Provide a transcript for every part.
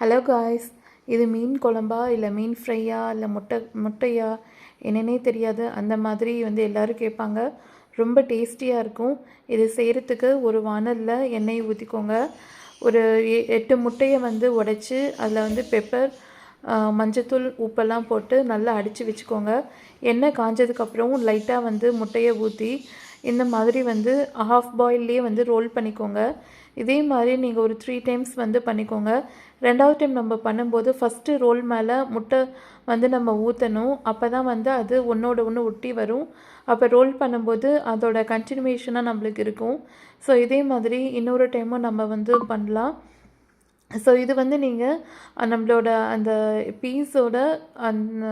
Hello guys இது மீன் குழம்பா இல்லை மீன் ஃப்ரையா இல்லை முட்டை முட்டையா? என்னன்னே தெரியாது. அந்த மாதிரி வந்து எல்லோரும் கேட்பாங்க. ரொம்ப டேஸ்டியாக இருக்கும். இது செய்கிறதுக்கு ஒரு வானலில் எண்ணெய் ஊற்றிக்கோங்க ஒரு எ- எட்டு முட்டையை வந்து உடைச்சி அதில் வந்து பெப்பர் மஞ்சத்தூள் உப்பெல்லாம் போட்டு நல்லா அடித்து வச்சுக்கோங்க. எண்ணெய் காஞ்சதுக்கப்புறம் லைட்டாக வந்து முட்டையை ஊற்றி இந்த மாதிரி வந்து ஹாஃப் பாயில்லே வந்து ரோல் பண்ணிக்கோங்க. இதே மாதிரி நீங்கள் ஒரு த்ரீ டைம்ஸ் வந்து பண்ணிக்கோங்க. ரெண்டாவது டைம் நம்ம பண்ணும்போது ஃபஸ்ட்டு ரோல் மேலே முட்டை வந்து நம்ம ஊற்றணும் அப்போ தான் வந்து அது ஒன்றோட ஒன்று ஒட்டி வரும். அப்போ ரோல் பண்ணும்போது அதோட கண்டினியூஷனாக நம்மளுக்கு இருக்கும். ஸோ இதே மாதிரி இன்னொரு டைமும் நம்ம வந்து பண்ணலாம். ஸோ இது வந்து நீங்கள் நம்மளோட அந்த பீஸோட அந்த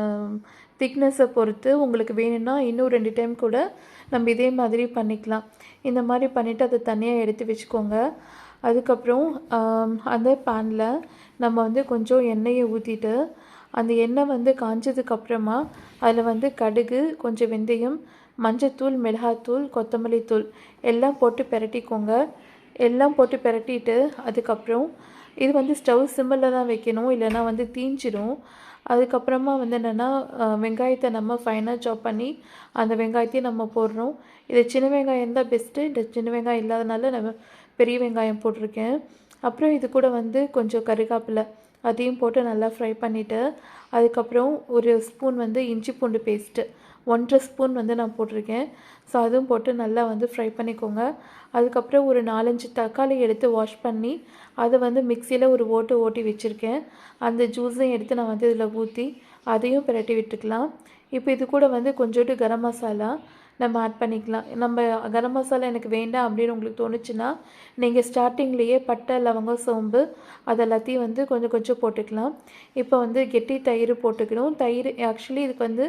திக்னஸை பொறுத்து உங்களுக்கு வேணும்னா இன்னும் ரெண்டு டைம் கூட நம்ம இதே மாதிரி பண்ணிக்கலாம். இந்த மாதிரி பண்ணிவிட்டு அதை தனியாக எடுத்து வச்சுக்கோங்க. அதுக்கப்புறம் அந்த பேனில் நம்ம வந்து கொஞ்சம் எண்ணெயை ஊற்றிட்டு அந்த எண்ணெய் வந்து காஞ்சதுக்கப்புறமா அதில் வந்து கடுகு கொஞ்சம் வெந்தயம் மஞ்சத்தூள் மிளகாத்தூள் கொத்தமல்லி தூள் எல்லாம் போட்டு பிரட்டிக்கோங்க. எல்லாம் போட்டு பிரட்டிட்டு அதுக்கப்புறம் இது வந்து ஸ்டவ் சிம்மில் தான் வைக்கணும் இல்லைன்னா வந்து தீஞ்சிடும் அதுக்கப்புறமா வந்து என்னென்னா வெங்காயத்தை நம்ம ஃபைனாக சாப் பண்ணி அந்த வெங்காயத்தையும் நம்ம போடுறோம். இது சின்ன வெங்காயம் தான் பெஸ்ட்டு இந்த சின்ன வெங்காயம் இல்லாதனால நம்ம பெரிய வெங்காயம் போட்டிருக்கேன். அப்புறம் இது கூட வந்து கொஞ்சம் கருகாப்பில். அதையும் போட்டு நல்லா ஃப்ரை பண்ணிவிட்டு அதுக்கப்புறம் ஒரு ஸ்பூன் வந்து இஞ்சி பூண்டு பேஸ்ட்டு ஒன்றரை ஸ்பூன் வந்து நான் போட்டிருக்கேன். ஸோ அதுவும் போட்டு நல்லா வந்து ஃப்ரை பண்ணிக்கோங்க. அதுக்கப்புறம் ஒரு நாலஞ்சு தக்காளி எடுத்து வாஷ் பண்ணி அதை வந்து மிக்சியில் ஒரு ஓட்டு ஓட்டி வச்சுருக்கேன். அந்த ஜூஸையும் எடுத்து நான் வந்து இதில் ஊற்றி அதையும் பிரட்டி விட்டுக்கலாம். இப்போ இது கூட வந்து கொஞ்சோண்டு கரம் மசாலா நம்ம ஆட் பண்ணிக்கலாம். நம்ம கரம் மசாலா எனக்கு வேண்டாம் அப்படின்னு உங்களுக்கு தோணுச்சுன்னா நீங்கள் ஸ்டார்டிங்லேயே பட்டை லவங்கம் சோம்பு அதை எல்லாத்தையும் வந்து கொஞ்சம் கொஞ்சம் போட்டுக்கலாம். இப்போ வந்து கெட்டி தயிர் போட்டுக்கணும். தயிர் ஆக்சுவலி இதுக்கு வந்து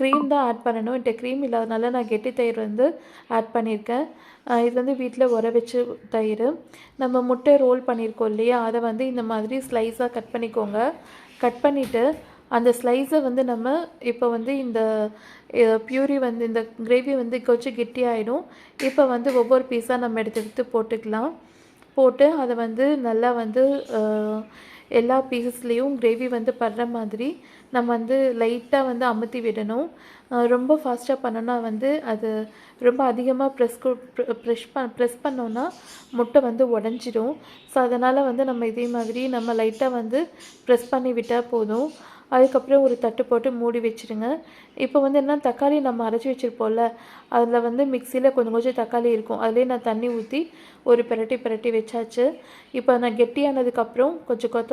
க்ரீம் தான் ஆட் பண்ணணும். என்கிட்ட க்ரீம் இல்லாதனால நான் கெட்டி தயிர் வந்து ஆட் பண்ணியிருக்கேன். இது வந்து வீட்டில் உர வச்ச தயிர். நம்ம முட்டை ரோல் பண்ணியிருக்கோம் இல்லையா? அதை வந்து இந்த மாதிரி ஸ்லைஸாக கட் பண்ணிக்கோங்க. கட் பண்ணிவிட்டு அந்த ஸ்லைஸை வந்து நம்ம இப்போ வந்து இந்த பியூரி வந்து இந்த கிரேவி வந்து கொஞ்சம் கெட்டியாயிடும். இப்போ வந்து ஒவ்வொரு பீஸாக நம்ம எடுத்து எடுத்து போட்டுக்கலாம். போட்டு அதை வந்து நல்லா வந்து எல்லா பீசஸ்லேயும் கிரேவி வந்து படுற மாதிரி நம்ம வந்து லைட்டாக வந்து அமுத்தி விடணும். ரொம்ப ஃபாஸ்ட்டாக பண்ணோன்னா வந்து அது ரொம்ப அதிகமாக ப்ரெஸ் ப்ரெஷ் ப ப்ரெஸ் பண்ணோன்னா முட்டை வந்து உடஞ்சிடும். ஸோ அதனால் வந்து நம்ம இதே மாதிரி நம்ம லைட்டாக வந்து ப்ரெஸ் பண்ணி விட்டால் போதும். அதுக்கப்புறம் ஒரு தட்டு போட்டு மூடி வச்சுருங்க. இப்போ வந்து என்ன தக்காளி நம்ம அரைச்சி வச்சுருப்போம்ல அதில் வந்து மிக்சியில் கொஞ்சம் கொஞ்சம் தக்காளி இருக்கும். அதிலே நான் தண்ணி ஊற்றி ஒரு பிரட்டி பிரட்டி வச்சாச்சு. இப்போ நான் கெட்டியானதுக்கப்புறம் கொஞ்சம் கொத்த